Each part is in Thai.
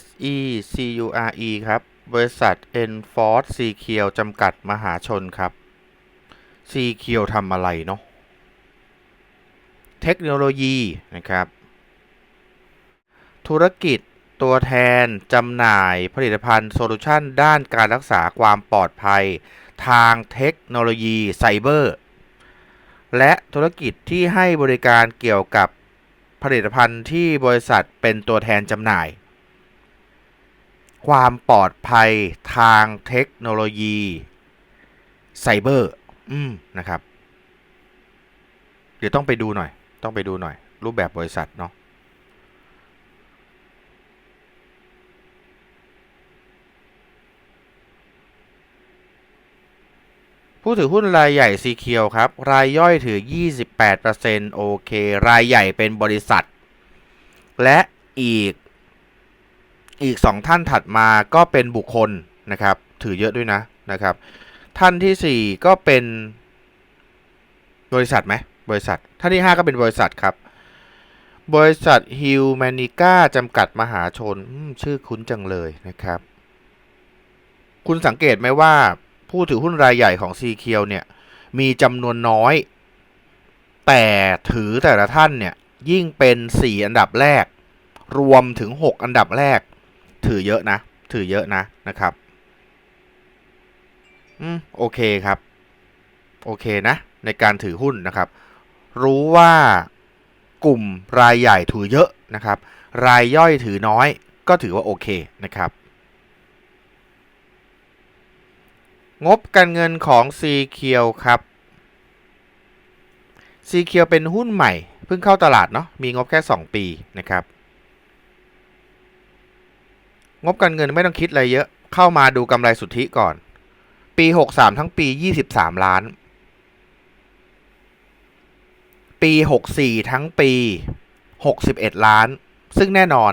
S E C U R E ครับ บริษัท e n f o r c e C เคียวจำกัดมหาชนครับ C เคียวทำอะไรเนาะเทคโนโลยีนะครับ ธุรกิจตัวแทนจำหน่ายผลิตภัณฑ์โซลูชันด้านการรักษาความปลอดภัย ทางเทคโนโลยีไซเบอร์ และธุรกิจที่ให้บริการเกี่ยวกับผลิตภัณฑ์ที่บริษัทเป็นตัวแทนจำหน่าย ความปลอดภัยทางเทคโนโลยีไซเบอร์อืมนะครับ เดี๋ยวต้องไปดูหน่อย ต้องไปดูหน่อย รูปแบบบริษัทเนาะผู้ถือหุ้นรายใหญ่ซีเคียวครับ รายย่อยถือ 28%โอเค รายใหญ่เป็นบริษัท และอีก อีกสองท่านถัดมาก็เป็นบุคคลนะครับ ถือเยอะด้วยนะนะครับ ท่านที่สี่ก็เป็นบริษัทไหมบริษัท ท่านที่ห้าก็เป็นบริษัทครับ บริษัทฮิวแมนิก้าจำกัดมหาชนชื่อคุ้นจังเลยนะครับ คุณสังเกตไหมว่าผู้ถือหุ้นรายใหญ่ของซีเคียวเนี่ย มีจำนวนน้อย แต่ถือแต่ละท่านเนี่ย ยิ่งเป็น 4 อันดับแรก รวมถึง 6 อันดับแรก ถือเยอะนะ ถือเยอะนะนะครับ อืม โอเคครับ โอเคนะ ในการถือหุ้นนะครับ รู้ว่ากลุ่มรายใหญ่ถือเยอะนะครับ รายย่อยถือน้อย ก็ถือว่าโอเคนะครับ งบการเงินของ c ีเคียวครับ c ีเคียวเป็นหุ้นใหม่ เพิ่งเข้าตลาดเนาะ มีงบแค่ 2 ปีนะครับ งบการเงินไม่ต้องคิดอะไรเยอะ เข้ามาดูกำไรสุทธิก่อน ปี 63 ทั้งปี 23 ล้าน ปี 64 ทั้งปี 61 ล้าน ซึ่งแน่นอน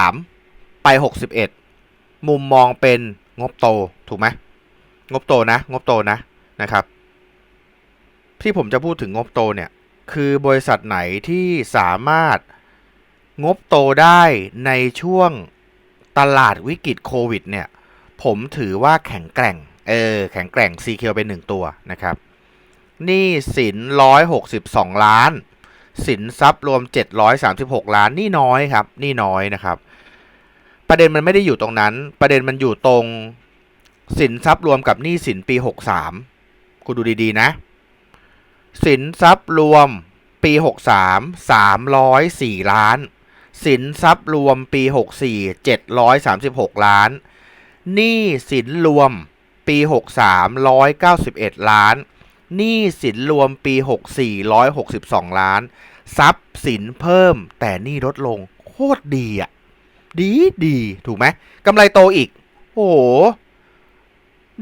23 ไป 61 มุมมองเป็นงบโต ถูกไหมงบโตนะ งบโตนะนะครับ ที่ผมจะพูดถึงงบโตเนี่ย คือบริษัทไหนที่สามารถงบโตได้ในช่วง ตลาดวิกฤตโควิดเนี่ยผมถือว่าแข็งแกร่ง เออ แข็งแกร่ง c ีเคียวเป็นหนึ่งตัวนะครับหนี่สิน162ล้าน สินทรัพย์รวม736ล้านนี่น้อยครับนี่น้อยนะครับ ประเด็นมันไม่ได้อยู่ตรงนั้น ประเด็นมันอยู่ตรงสินทรัพย์รวมกับหนี้สินปี63คุณดูดีๆนะ สินทรัพย์รวมปี63 304ล้าน สินทรัพย์รวมปี 64 736 ล้าน หนี้สินรวมปี 63 191 ล้าน หนี้สินรวมปี 64 162 ล้าน ทรัพย์สินเพิ่มแต่หนี้ลดลง โคตรดีอะ ดีดี ถูกไหมกำไรโตอีก โอ้โห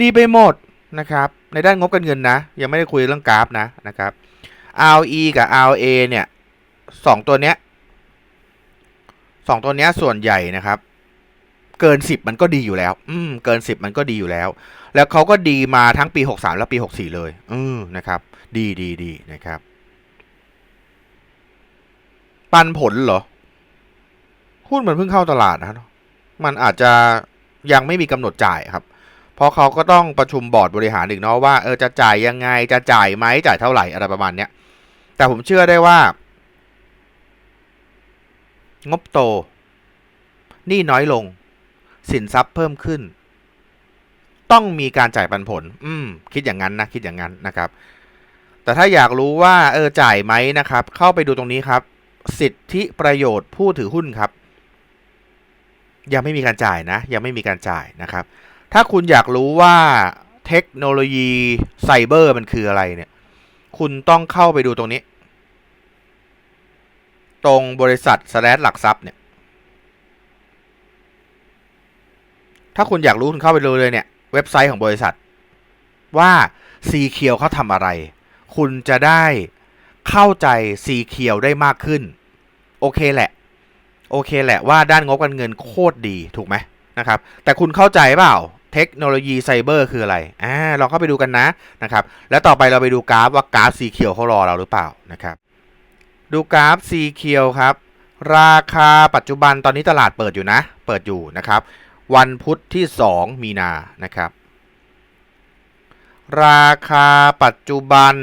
ดีไปหมดนะครับ ในด้านงบการเงินนะ ยังไม่ได้คุยเรื่องกราฟนะนะครับ RE กับ RA เนี่ยสองตัวเนี้ย สองตัวนี้ส่วนใหญ่นะครับ เกินสิบมันก็ดีอยู่แล้ว อืม เกินสิบมันก็ดีอยู่แล้ว แล้วเขาก็ดีมาทั้งปีหกสามและปีหกสี่เลย อืมนะครับ ดีดีดีนะครับ ปันผลเหรอ หุ้นมันเพิ่งเข้าตลาดนะมันอาจจะยังไม่มีกำหนดจ่ายครับ เพราะเขาก็ต้องประชุมบอร์ดบริหารอีกเนาะว่าเออจะจ่ายยังไงจะจ่ายไหมจ่ายเท่าไหร่อะไรประมาณเนี้ยแต่ผมเชื่อได้ว่า งบโต หนี้น้อยลง สินทรัพย์เพิ่มขึ้น ต้องมีการจ่ายปันผล อืม คิดอย่างนั้นนะ คิดอย่างนั้นนะครับ แต่ถ้าอยากรู้ว่า เออ จ่ายไหมนะครับ เข้าไปดูตรงนี้ครับ สิทธิประโยชน์ผู้ถือหุ้นครับ ยังไม่มีการจ่ายนะ ยังไม่มีการจ่ายนะครับ ถ้าคุณอยากรู้ว่าเทคโนโลยีไซเบอร์มันคืออะไรเนี่ย คุณต้องเข้าไปดูตรงนี้ ตรงบริษัทสแลหลักทรัพย์เนี่ย ถ้าคุณอยากรู้ คุณเข้าไปดูเลยเนี่ย เว็บไซต์ของบริษัท ว่าซีเคียวเขาทำอะไร คุณจะได้เข้าใจซีเคียวได้มากขึ้น โอเคแหละ โอเคแหละว่าด้านงบการเงินโคตรดีถูกไหมนะครับ แต่คุณเข้าใจเปล่าเทคโนโลยีไซเบอร์คืออะไร อ่า ลองเข้าไปดูกันนะนะครับ แล้วต่อไปเราไปดูกราฟว่ากราฟซีเคียวเขารอเราหรือเปล่านะครับ ดูกราฟซีเคียวครับ ราคาปัจจุบันตอนนี้ตลาดเปิดอยู่นะ เปิดอยู่นะครับ วันพุธที่ 2 มีนานะครับ ราคาปัจจุบัน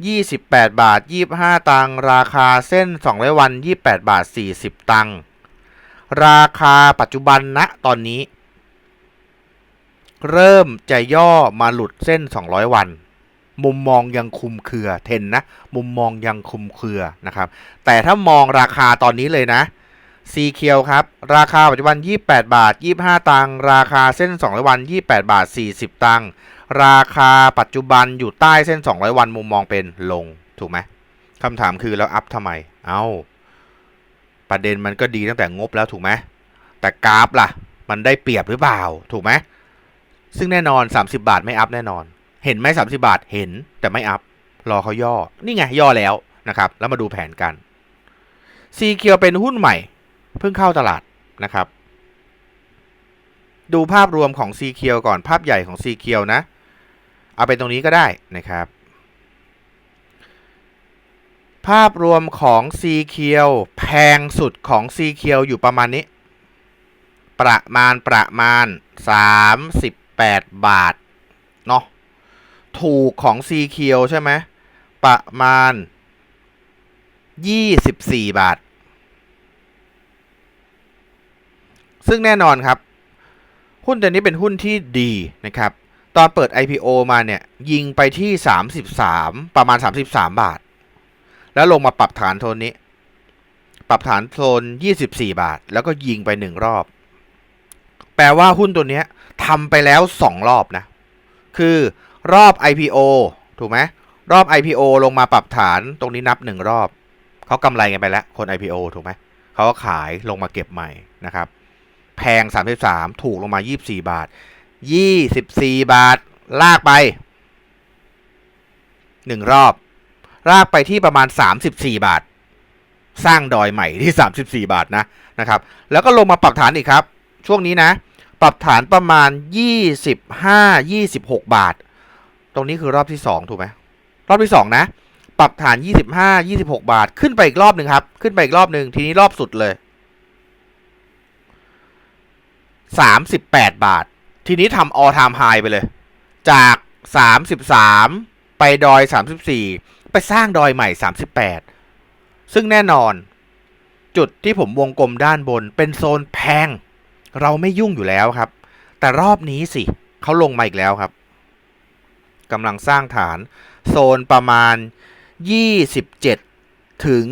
28 บาท 25 ตังราคาเส้น200วัน 28 บาท 40 ตังราคาปัจจุบันณตอนนี้ เริ่มจะย่อมาหลุดเส้น 200 วัน มุมมองยังคุมเครือเทนนะ มุมมองยังคุมเครือนะครับ แต่ถ้ามองราคาตอนนี้เลยนะซีเคียวครับ ราคาปัจจุบัน 28 บาท 25 ตังค์ราคาเส้น 200 วัน 28 บาท 40 ตังค์ราคาปัจจุบันอยู่ใต้เส้น 200 วันมุมมองเป็นลงถูกไหมคำถามคือแล้วอัพทำไม เอา้า ประเด็นมันก็ดีตั้งแต่งบแล้วถูกไหมแต่กราฟล่ะ มันได้เปรียบหรือเปล่า ถูกไหมซึ่งแน่นอน 30 บาทไม่อัพแน่นอน เห็นไหม30บาทเห็นแต่ไม่อัพ รอเขาย่อ นี่ไงย่อแล้วนะครับ แล้วมาดูแผนกันซีเคียวเป็นหุ้นใหม่ เพิ่งเข้าตลาดนะครับ ดูภาพรวมของซีเคียวก่อนภาพใหญ่ของซีเคียวนะ เอาไปตรงนี้ก็ได้นะครับ ภาพรวมของซีเคียวแพงสุดของซีเคียวอยู่ประมาณนี้ ประมาณประมาณ 38 บาทเนาะ ถูกของซีเคียวใช่ไหมประมาณ 24 บาท ซึ่งแน่นอนครับ หุ้นตัวนี้เป็นหุ้นที่ดีนะครับ ตอนเปิด IPO มาเนี่ย ยิงไปที่ 33 ประมาณ 33 บาท แล้วลงมาปรับฐานโทนนี้ ปรับฐานโทน 24 บาท แล้วก็ยิงไป 1 รอบ แปลว่าหุ้นตัวนี้ทำไปแล้ว 2 รอบนะ คือ รอบ IPO ถูกไหมรอบ IPO ลงมาปรับฐานตรงนี้นับ1รอบเขากำไรกันไปแล้วคน IPO ถูกไหมเขาก็ขายลงมาเก็บใหม่นะครับ แพง 33 ถูกลงมา 24 บาท 24 บาท ลากไป 1 รอบ ลากไปที่ประมาณ 34 บาท สร้างดอยใหม่ที่ 34 บาทนะนะครับ แล้วก็ลงมาปรับฐานอีกครับ ช่วงนี้นะ ปรับฐานประมาณ 25 26 บาท ตรงนี้คือรอบที่ 2 ถูกไหมรอบที่ 2 นะ ปรับฐาน 25 26 บาทขึ้นไปอีกรอบหนึ่งครับ ขึ้นไปอีกรอบหนึ่งทีนี้รอบสุดเลย 38 บาท ทีนี้ทำ all time high ไปเลย จาก 33 ไปดอย 34 ไปสร้างดอยใหม่ 38 ซึ่งแน่นอน จุดที่ผมวงกลมด้านบนเป็นโซนแพง เราไม่ยุ่งอยู่แล้วครับ แต่รอบนี้สิเขาลงมาอีกแล้วครับ กำลังสร้างฐาน โซนประมาณ 27 ถึง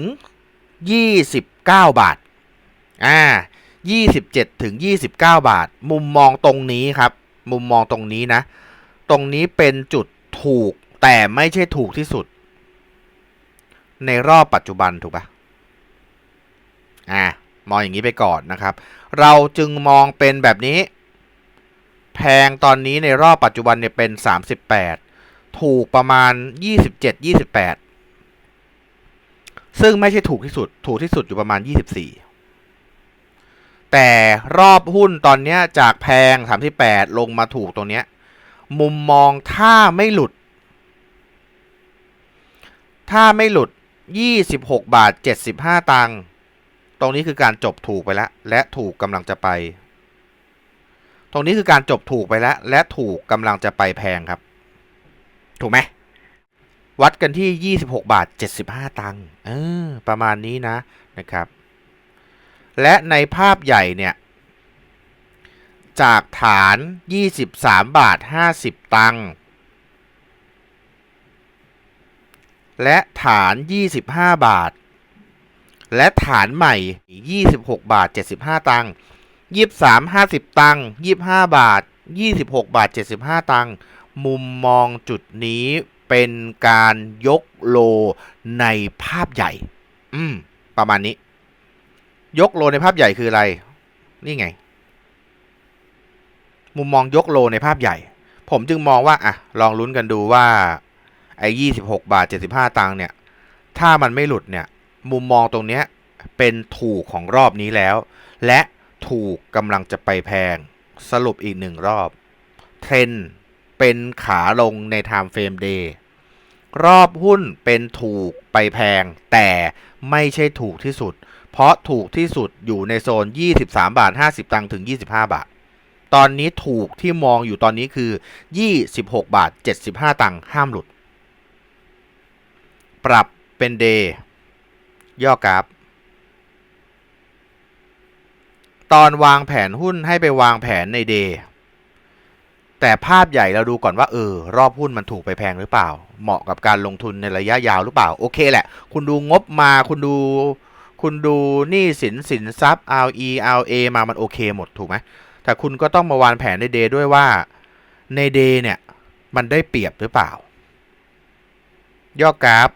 29 บาทอ่า27 ถึง 29 บาท มุมมองตรงนี้ครับ มุมมองตรงนี้นะ ตรงนี้เป็นจุดถูกแต่ไม่ใช่ถูกที่สุด ในรอบปัจจุบันถูกปะอ่ามองอย่างนี้ไปก่อนนะครับ เราจึงมองเป็นแบบนี้ แพงตอนนี้ในรอบปัจจุบันเนี่ยเป็น 38 ถูกประมาณ 27 28 ซึ่งไม่ใช่ถูกที่สุด ถูกที่สุดอยู่ประมาณ 24 แต่รอบหุ้นตอนนี้จากแพง 38 ลงมาถูกตรงนี้ มุมมองถ้าไม่หลุด ถ้าไม่หลุด 26 บาท 75 ตังค์ตรงนี้คือการจบถูกไปแล้ว และถูกกำลังจะไป ตรงนี้คือการจบถูกไปแล้ว และถูกกำลังจะไปแพงครับ ถูกไหมวัดกันที่ 26 บาท 75 ตังค์เออประมาณนี้นะนะครับ และในภาพใหญ่เนี่ย จากฐาน 23 บาท 50 ตังค์และฐาน 25 บาท และฐานใหม่ 26 บาท 75 ตังค์23 50 ตังค์25 บาท 26 บาท 75 ตังค์ มุมมองจุดนี้เป็นการยกโลในภาพใหญ่ อืม ประมาณนี้ ยกโลในภาพใหญ่คืออะไร นี่ไง มุมมองยกโลในภาพใหญ่ ผมจึงมองว่า อะ ลองลุ้นกันดูว่า ไอ้ยี่สิบหกบาทเจ็ดสิบห้าตังค์เนี่ย ถ้ามันไม่หลุดเนี่ย มุมมองตรงเนี้ย เป็นถูกของรอบนี้แล้ว และถูกกำลังจะไปแพง สรุปอีกหนึ่งรอบ เทรน เป็นขาลงใน Time Frame Day รอบหุ้นเป็นถูกไปแพง แต่ไม่ใช่ถูกที่สุด เพราะถูกที่สุดอยู่ในโซน 23 บาท 50 ตังค์ถึง 25 บาท ตอนนี้ถูกที่มองอยู่ตอนนี้คือ 26 บาท 75 ตังค์ห้ามหลุด ปรับเป็นเดย์ย่อกราฟตอนวางแผนหุ้นให้ไปวางแผนในเดย์ แต่ภาพใหญ่เราดูก่อนว่าเออรอบหุ้นมันถูกไปแพงหรือเปล่า เหมาะกับการลงทุนในระยะยาวหรือเปล่า โอเคแหละ คุณดูงบมาคุณดู คุณดูหนี้สินสินทรัพย์ RE RA มามันโอเคหมดถูกไหมแต่คุณก็ต้องมาวางแผนในเดย์ด้วยว่าในเดย์เนี่ย มันได้เปรียบหรือเปล่า ย่อกราฟ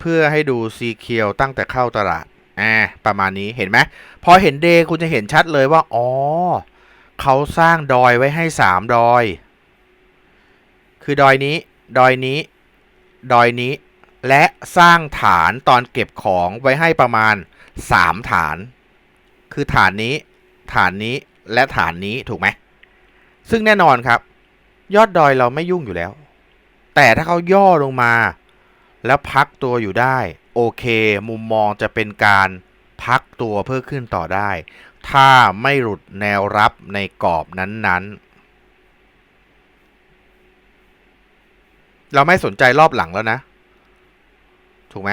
เพื่อให้ดูซีเคียวตั้งแต่เข้าตลาดอ่าประมาณนี้เห็นไหมพอเห็นเดย์คุณจะเห็นชัดเลยว่า อ๋อ เขาสร้างดอยไว้ให้สามดอย คือดอยนี้ ดอยนี้ ดอยนี้ และสร้างฐานตอนเก็บของไว้ให้ประมาณสามฐาน คือฐานนี้ ฐานนี้ และฐานนี้ถูกไหม ซึ่งแน่นอนครับ ยอดดอยเราไม่ยุ่งอยู่แล้ว แต่ถ้าเขาย่อลงมา แล้วพักตัวอยู่ได้ โอเค มุมมองจะเป็นการพักตัวเพื่อขึ้นต่อได้ ถ้าไม่หลุดแนวรับในกรอบนั้นๆ เราไม่สนใจรอบหลังแล้วนะ ถูกไหม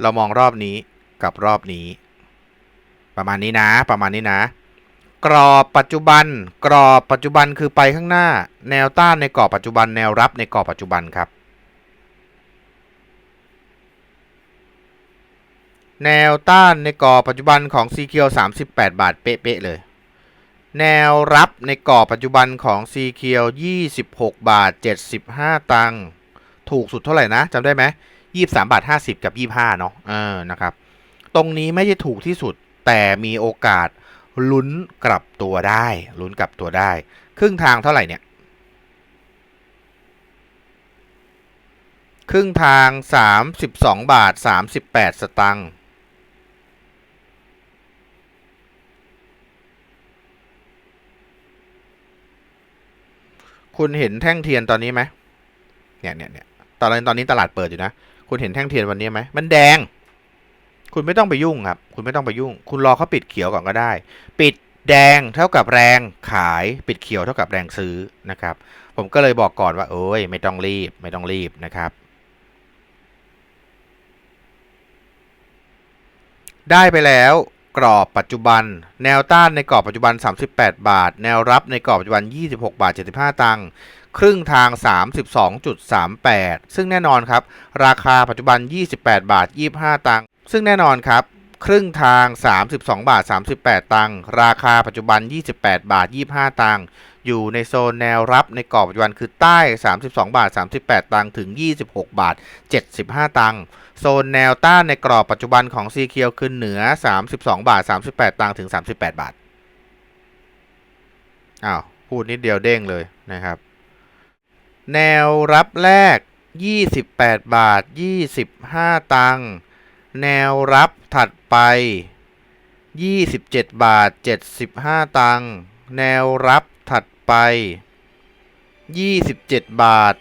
เรามองรอบนี้กับรอบนี้ ประมาณนี้นะ ประมาณนี้นะ กรอบปัจจุบัน กรอบปัจจุบันคือไปข้างหน้า แนวต้านในกรอบปัจจุบัน แนวรับในกรอบปัจจุบันครับ แนวต้านในกรอบปัจจุบันของ c q 38 บาทเป๊ะๆเลย แนวรับในกรอบปัจจุบันของ c q 26 บาท 75 ตังค์ถูกสุดเท่าไหร่นะจำได้ไหม23 บาท 50 กับ 25 เนาะเออนะครับ ตรงนี้ไม่ใช่ถูกที่สุดแต่มีโอกาสลุ้นกลับตัวได้ลุ้นกลับตัวได้ ครึ่งทางเท่าไหร่เนี่ย ครึ่งทาง 32 บาท 38 สตังค์ คุณเห็นแท่งเทียนตอนนี้ไหมเนี่ยเนี่ยเนี่ยตอนนี้ตอนนี้ตลาดเปิดอยู่นะ คุณเห็นแท่งเทียนวันนี้ไหม มันแดง คุณไม่ต้องไปยุ่งครับ คุณไม่ต้องไปยุ่ง คุณรอเขาปิดเขียวก่อนก็ได้ ปิดแดงเท่ากับแรงขาย ปิดเขียวเท่ากับแรงซื้อนะครับ ผมก็เลยบอกก่อนว่าโอ้ยไม่ต้องรีบ ไม่ต้องรีบนะครับ ได้ไปแล้ว กรอบปัจจุบัน แนวต้านในกรอบปัจจุบัน 38 บาท แนวรับในกรอบปัจจุบัน 26 บาท 75 ตังค์ครึ่งทาง 32.38 ซึ่งแน่นอนครับ ราคาปัจจุบัน 28 บาท 25 ตังค์ซึ่งแน่นอนครับ ครึ่งทาง 32 บาท 38 ตังค์ราคาปัจจุบัน 28 บาท 25 ตังค์อยู่ในโซนแนวรับในกรอบปัจจุบันคือใต้ 32 บาท 38 ตังค์ถึง 26 บาท 75 ตังค์ โซนแนวต้านในกรอบปัจจุบันของซีเคียวคือเหนือ 32 บาท 38 ตังค์ถึง 38 บาท อ้าว พูดนิดเดียวเด้งเลยนะครับ แนวรับแรก 28 บาท 25 ตังค์ แนวรับถัดไป 27 บาท 75 ตังค์ แนวรับถัดไป 27 บาท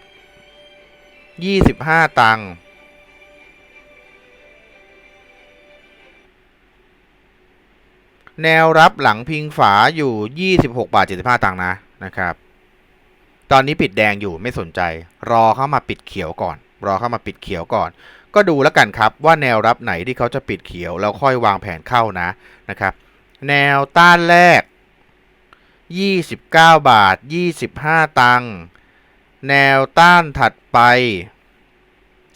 25 ตังค์ แนวรับหลังพิงฝาอยู่ 26 บาท 75 ตังค์นะนะครับ ตอนนี้ปิดแดงอยู่ไม่สนใจ รอเข้ามาปิดเขียวก่อน รอเข้ามาปิดเขียวก่อน ก็ดูแล้วกันครับว่าแนวรับไหนที่เขาจะปิดเขียว แล้วค่อยวางแผนเข้านะนะครับ แนวต้านแรก 29 บาท 25 ตังค์แนวต้านถัดไป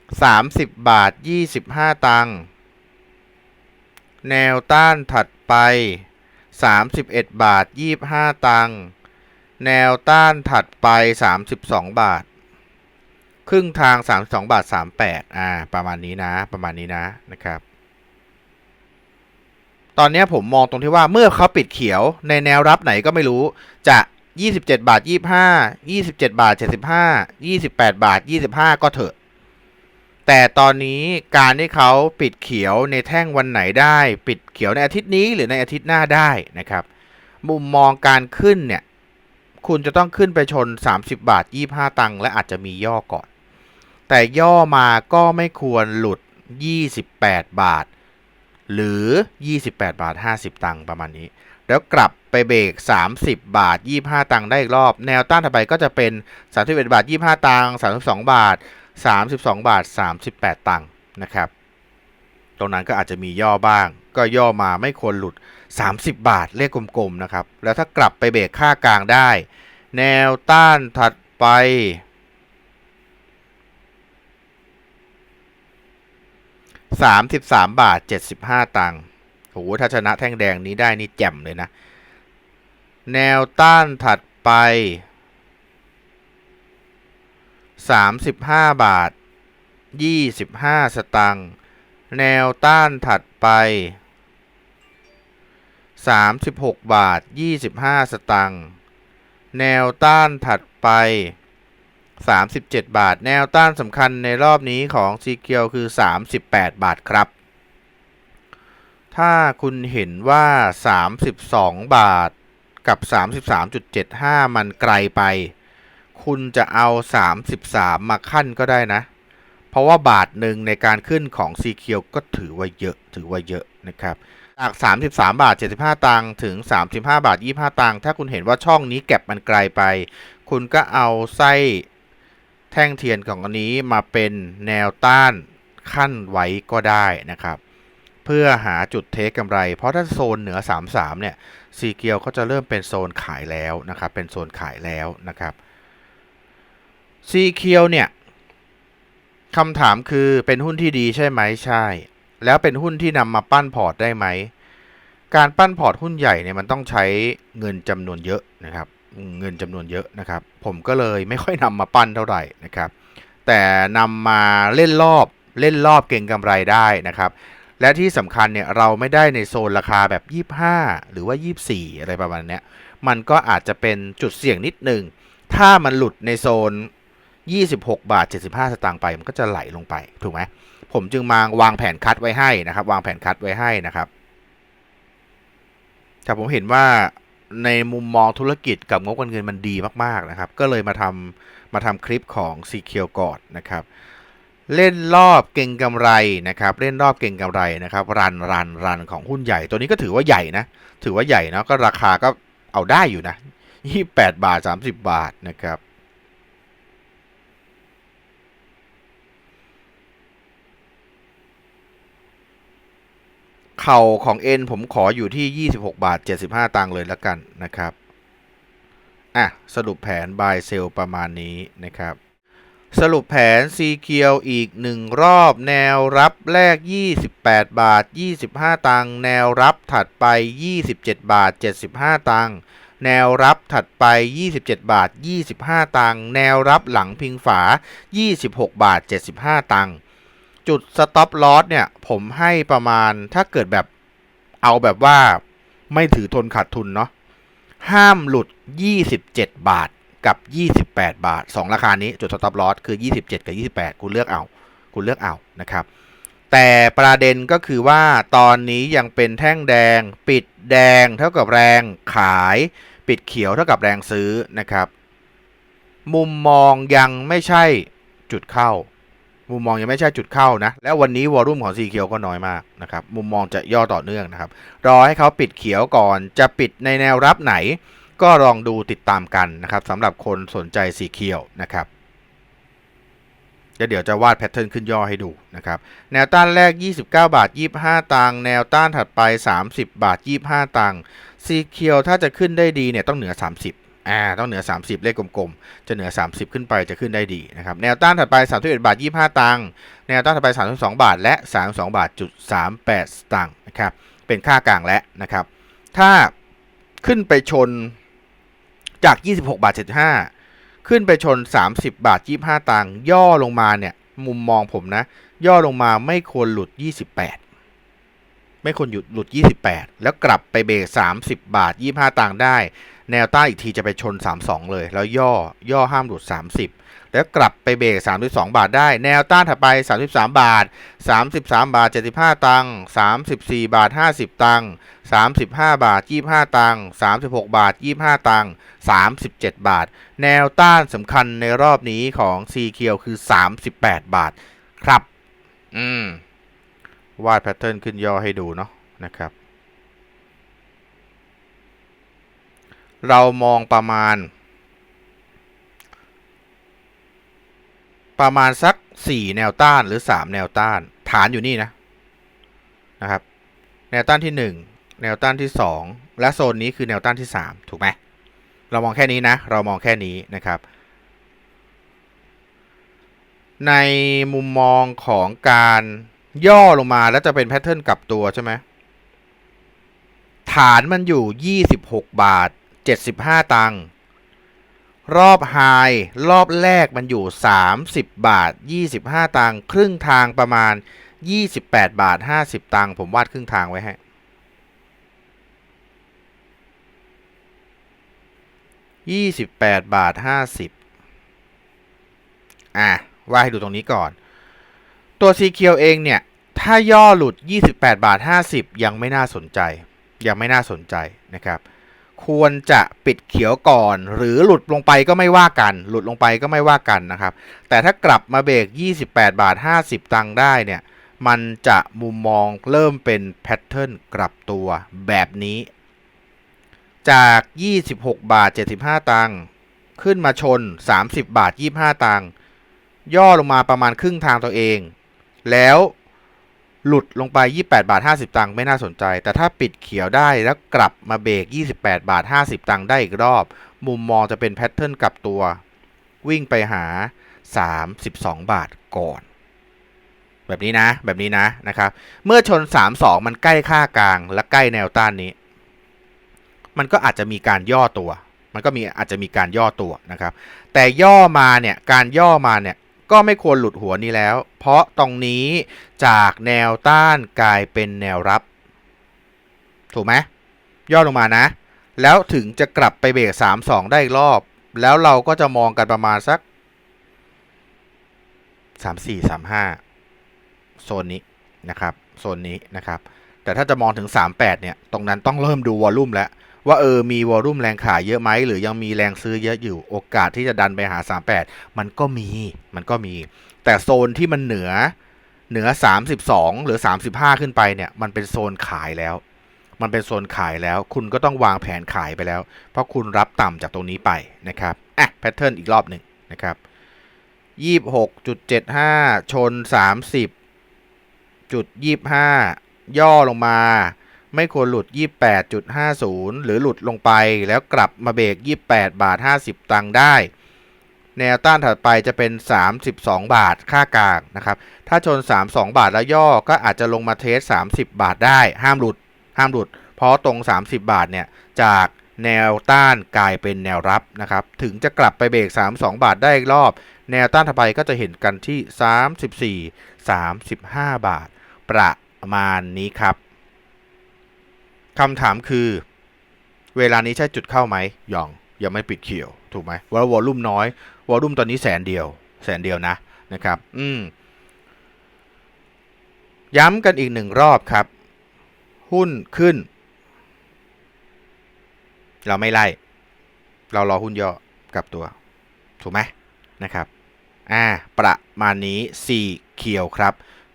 30 บาท 25 ตังค์ แนวต้านถัดไป 31 บาท 25 ตังค์ แนวต้านถัดไป 32 บาท ครึ่งทาง 32 บาท 38 อ่า ประมาณนี้นะ ประมาณนี้นะ นะครับ ตอนนี้ผมมองตรงที่ว่าเมื่อเขาปิดเขียวในแนวรับไหนก็ไม่รู้ จะ 27 บาท 25 27 บาท 75 28 บาท 25 ก็เถอะ แต่ตอนนี้การที่เขาปิดเขียวในแท่งวันไหนได้ ปิดเขียวในอาทิตย์นี้หรือในอาทิตย์หน้าได้นะครับมุมมองการขึ้นเนี่ยคุณจะต้องขึ้นไปชน 30 บาท 25 ตังค์และอาจจะมีย่อก่อน แต่ย่อมาก็ไม่ควรหลุด 28 บาท หรือ 28 บาท 50 ตังค์ประมาณนี้ แล้วกลับไปเบรก 30 บาท 25 ตังค์ได้อีกรอบ แนวต้านถัดไปก็จะเป็น 31 บาท 25 ตังค์32 บาท 32 บาท 38 ตังค์นะครับ ตรงนั้นก็อาจจะมีย่อบ้าง ก็ย่อมาไม่ควรหลุด 30 บาทเลขกลมๆนะครับ แล้วถ้ากลับไปเบรกค่ากลางได้ แนวต้านถัดไป 33 บาท 75 ตังค์โหถ้าชนะแท่งแดงนี้ได้นี่แจ่มเลยนะ แนวต้านถัดไป 35 บาท 25 สตังค์ แนวต้านถัดไป 36 บาท 25 สตังค์ แนวต้านถัดไป 37 บาท แนวต้านสำคัญในรอบนี้ของซีเคียวคือ 38 บาทครับ ถ้าคุณเห็นว่า 32 บาทกับ 33.75 มันไกลไป คุณจะเอา 33 มาขั้นก็ได้นะ เพราะว่าบาทหนึ่งในการขึ้นของซีเคียวก็ถือว่าเยอะถือว่าเยอะนะครับจาก33 บาท 75 ตังค์ถึง 35 บาท 25 ตังค์ถ้าคุณเห็นว่าช่องนี้แก็บมันไกลไป คุณก็เอาไส้แท่งเทียนของอันนี้มาเป็นแนวต้านขั้นไว้ก็ได้นะครับ เพื่อหาจุดเทคกำไร เพราะถ้าโซนเหนือ 33 เนี่ยซีเกียวก็จะเริ่มเป็นโซนขายแล้วนะครับ เป็นโซนขายแล้วนะครับ ซีเคียวเนี่ยคำถามคือเป็นหุ้นที่ดีใช่ไหมใช่ แล้วเป็นหุ้นที่นำมาปั้นพอร์ตได้ไหม การปั้นพอร์ตหุ้นใหญ่เนี่ยมันต้องใช้เงินจำนวนเยอะนะครับ เงินจำนวนเยอะนะครับ ผมก็เลยไม่ค่อยนำมาปั้นเท่าไหร่นะครับ แต่นำมาเล่นรอบเล่นรอบเก่งกำไรได้นะครับ และที่สำคัญเนี่ยเราไม่ได้ในโซนราคาแบบ 25 หรือว่า 24 อะไรประมาณนี้มันก็อาจจะเป็นจุดเสี่ยงนิดนึง ถ้ามันหลุดในโซน 26 บาท 75 สตางค์ไป มันก็จะไหลลงไป ถูกไหม ผมจึงมาวางแผนคัดไว้ให้นะครับ วางแผนคัดไว้ให้นะครับ แต่ผมเห็นว่าในมุมมองธุรกิจกับงบการเงินมันดีมาก ๆ นะครับ ก็เลยมาทำมาทำคลิปของ c ีเคียวก่อนนะครับ เล่นรอบเก่งกำไรนะครับ เล่นรอบเก่งกำไรนะครับ รันรันรันของหุ้นใหญ่ ตัวนี้ก็ถือว่าใหญ่นะ ถือว่าใหญ่นะก็ราคาก็เอาได้อยู่นะ28บาท 30 บาทนะครับ เข่าของเอ็นผมขออยู่ที่ 26 บาท 75 ตังค์เลยละกันนะครับ อะ สรุปแผน buy sell ประมาณนี้นะครับ สรุปแผน C เคียวอีก 1 รอบแนวรับแรก 28 บาท 25 ตังค์แนวรับถัดไป 27 บาท 75 ตังค์แนวรับถัดไป 27 บาท 25 ตังค์แนวรับหลังพิงฝา 26 บาท 75 ตังค์ จุด stop loss เนี่ย ผมให้ประมาณถ้าเกิดแบบเอาแบบว่าไม่ถือทนขาดทุนเนาะห้ามหลุด 27 บาทกับ 28 บาท 2 ราคานี้จุด stop loss คือ 27 กับ 28 คุณเลือกเอา คุณเลือกเอานะครับ แต่ประเด็นก็คือว่าตอนนี้ยังเป็นแท่งแดง ปิดแดงเท่ากับแรงขาย ปิดเขียวเท่ากับแรงซื้อนะครับ มุมมองยังไม่ใช่จุดเข้า มุมมองยังไม่ใช่จุดเข้านะ แล้ววันนี้วอลุ่มของสีเขียวก็น้อยมากนะครับ มุมมองจะย่อต่อเนื่องนะครับ รอให้เขาปิดเขียวก่อน จะปิดในแนวรับไหน ก็ลองดูติดตามกันนะครับสำหรับคนสนใจสีเขียวนะครับเดี๋ยวจะวาดแพทเทิร์นขึ้นย่อให้ดูนะครับ แนวต้านแรก 29 บาท 25 ตังค์ แนวต้านถัดไป 30 บาท 25 ตังค์ สีเขียวถ้าจะขึ้นได้ดีเนี่ยต้องเหนือ 30 อ่าต้องเหนือ 30 เลขกลมๆ จะเหนือ 30 ขึ้นไปจะขึ้นได้ดีนะครับ แนวต้านถัดไป 31 บาท 25 ตังค์ แนวต้านถัดไป 32 บาท และ 32 บาทจุด38 สตางค์นะครับ เป็นค่ากลางและนะครับ ถ้าขึ้นไปชนจาก 26 บาท 75 ขึ้นไปชน 30 บาท 25 ตังค์ ย่อลงมาเนี่ย มุมมองผมนะ ย่อลงมาไม่ควรหลุด 28ไม่ควรหยุดหลุด 28 แล้วกลับไปเบรก30 บาท 25 ตังค์ได้ แนวต้านอีกทีจะไปชน 32 เลย แล้วย่อย่อห้ามหลุด 30 แล้วกลับไปเบรก32 บาทได้ แนวต้านถัดไป 33 บาท 33 บาท 75 ตังค์34 บาท 50 ตังค์35 บาท 25 ตังค์36 บาท 25 ตังค์37 บาท แนวต้านสำคัญในรอบนี้ของ c ีเคียวคือ 38 บาทครับ อืม วาดแพทเทิร์นขึ้นย่อให้ดูเนาะนะครับ เรามองประมาณ ประมาณสัก 4 แนวต้านหรือ 3 แนวต้าน ฐานอยู่นี่นะนะครับ แนวต้านที่ 1 แนวต้านที่ 2 และโซนนี้คือแนวต้านที่ 3 ถูกไหมเรามองแค่นี้นะ เรามองแค่นี้นะครับ ในมุมมองของการย่อลงมาแล้วจะเป็นแพทเทิร์นกลับตัวใช่ไหมฐานมันอยู่ 26 บาท 75 ตังค์รอบไฮรอบแรกมันอยู่ 30 บาท 25 ตังค์ครึ่งทางประมาณ 28 บาท 50 ตังค์ผมวาดครึ่งทางไว้ให้28บแปดบาท50อะว่าให้ดูตรงนี้ก่อน ตัว c ีเคียวเองเนี่ย ถ้าย่อหลุด 28 บาท 50 ยังไม่น่าสนใจ ยังไม่น่าสนใจนะครับ ควรจะปิดเขียวก่อน หรือหลุดลงไปก็ไม่ว่ากัน หลุดลงไปก็ไม่ว่ากันนะครับ แต่ถ้ากลับมาเบรก 28 บาท 50 ตังค์ได้เนี่ยมันจะมุมมองเริ่มเป็นแพทเทิร์นกลับตัวแบบนี้ จาก 26 บาท 75 ตังค์ขึ้นมาชน 30 บาท 25 ตังค์ย่อลงมาประมาณครึ่งทางตัวเอง แล้ว หลุดลงไป 28 บาท 50 ตังค์ไม่น่าสนใจ แต่ถ้าปิดเขียวได้แล้วกลับมาเบรก 28 บาท 50 ตังค์ได้อีกรอบ มุมมองจะเป็นแพทเทิร์นกลับตัว วิ่งไปหา 32 บาทก่อน แบบนี้นะ แบบนี้นะนะครับ เมื่อชน 32 มันใกล้ค่ากลางและใกล้แนวต้านนี้ มันก็อาจจะมีการย่อตัว มันก็มีอาจจะมีการย่อตัวนะครับ แต่ย่อมาเนี่ย การย่อมาเนี่ย ก็ไม่ควรหลุดหัวนี้แล้ว เพราะตรงนี้จากแนวต้านกลายเป็นแนวรับ ถูกไหมย่อลงมานะ แล้วถึงจะกลับไปเบรก3 2 ได้อีกรอบ แล้วเราก็จะมองกันประมาณสัก 3 4 3 5 โซนนี้นะครับ โซนนี้นะครับ แต่ถ้าจะมองถึง 38 เนี่ย ตรงนั้นต้องเริ่มดูวอลลุ่มแล้ว ว่าเออมีวอลลุ่มแรงขายเยอะไหมหรือยังมีแรงซื้อเยอะอยู่โอกาสที่จะดันไปหา 38 มันก็มีมันก็มี แต่โซนที่มันเหนือเหนือ 32 หรือ 35 ขึ้นไปเนี่ย มันเป็นโซนขายแล้ว มันเป็นโซนขายแล้ว คุณก็ต้องวางแผนขายไปแล้ว เพราะคุณรับต่ำจากตรงนี้ไปนะครับอะแพทเทิร์นอีกรอบหนึ่งนะครับ26.75 ชน 30จุด25 ย่อลงมา ไม่ควรหลุด 28.50 หรือหลุดลงไปแล้วกลับมาเบรก 28 บาท 50 ตังค์ได้ แนวต้านถัดไปจะเป็น 32 บาทค่ากลางนะครับ ถ้าชน 32 บาทแล้วย่อก็อาจจะลงมาเทส 30 บาทได้ ห้ามหลุด ห้ามหลุด เพราะตรง 30 บาทเนี่ยจากแนวต้านกลายเป็นแนวรับนะครับ ถึงจะกลับไปเบรก 32 บาทได้อีกรอบ แนวต้านถัดไปก็จะเห็นกันที่ 34 35 บาท ประมาณนี้ครับ คำถามคือ เวลานี้ใช่จุดเข้าไหมยองยังไม่ปิดเขียว ถูกไหมว่าวอลลุ่มน้อยวอลลุ่มตอนนี้แสนเดียว แสนเดียวนะนะครับ อืมย้ำกันอีกหนึ่งรอบครับ หุ้นขึ้น เราไม่ไล่ เรารอหุ้นย่อกลับตัว ถูกไหมนะครับ อ่า ประมาณนี้ 4 เขียวครับ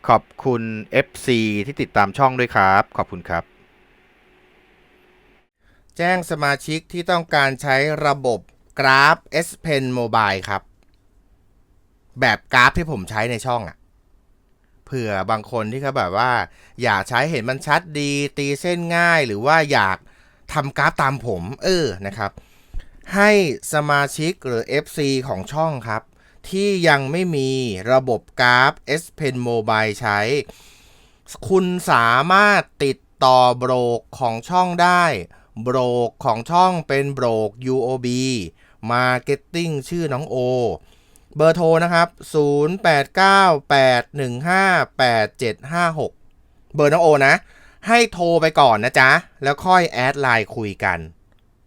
ขอบคุณ FC ที่ติดตามช่องด้วยครับ ขอบคุณครับ แจ้งสมาชิกที่ต้องการใช้ระบบกราฟ S Pen Mobile ครับ แบบกราฟที่ผมใช้ในช่องอะ่ะเผื่อบางคนที่เขาแบบว่า อยากใช้เห็นมันชัดดี ตีเส้นง่ายหรือว่าอยากทำกราฟตามผม เออนะครับ ให้สมาชิกหรือ FC ของช่องครับ ที่ยังไม่มีระบบกราฟ S Pen Mobile ใช้ คุณสามารถติดต่อโบรกของช่องได้ โบรกของช่องเป็นโบรก UOB Marketing ชื่อน้องโอ เบอร์โทรนะครับ 0898158756 เบอร์น้องโอนะ ให้โทรไปก่อนนะจ๊ะ แล้วค่อยแอดไลน์คุยกัน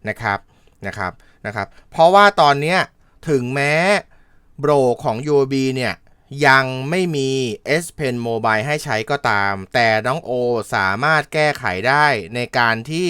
นะครับนะครับนะครับ เพราะว่าตอนเนี้ยถึงแม้โบรกของ UOB เนี่ยยังไม่มี S Pen Mobile ให้ใช้ก็ตาม แต่น้องโอสามารถแก้ไขได้ในการที่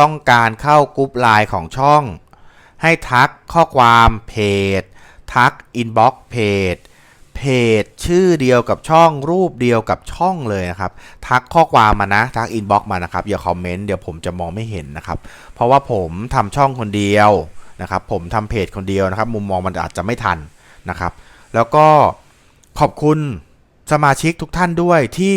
ต้องการเข้ากรุ๊ปไลน์ของช่อง ให้ทักข้อความเพจ ทักอินบ็อกซ์เพจเพจชื่อเดียวกับช่องรูปเดียวกับช่องเลยนะครับ ทักข้อความมานะ ทักอินบ็อกซ์มานะครับ อย่าคอมเมนต์เดี๋ยวผมจะมองไม่เห็นนะครับ เพราะว่าผมทำช่องคนเดียวนะครับ ผมทำเพจคนเดียวนะครับ มุมมองมันอาจจะไม่ทันนะครับ แล้วก็ขอบคุณสมาชิกทุกท่านด้วยที่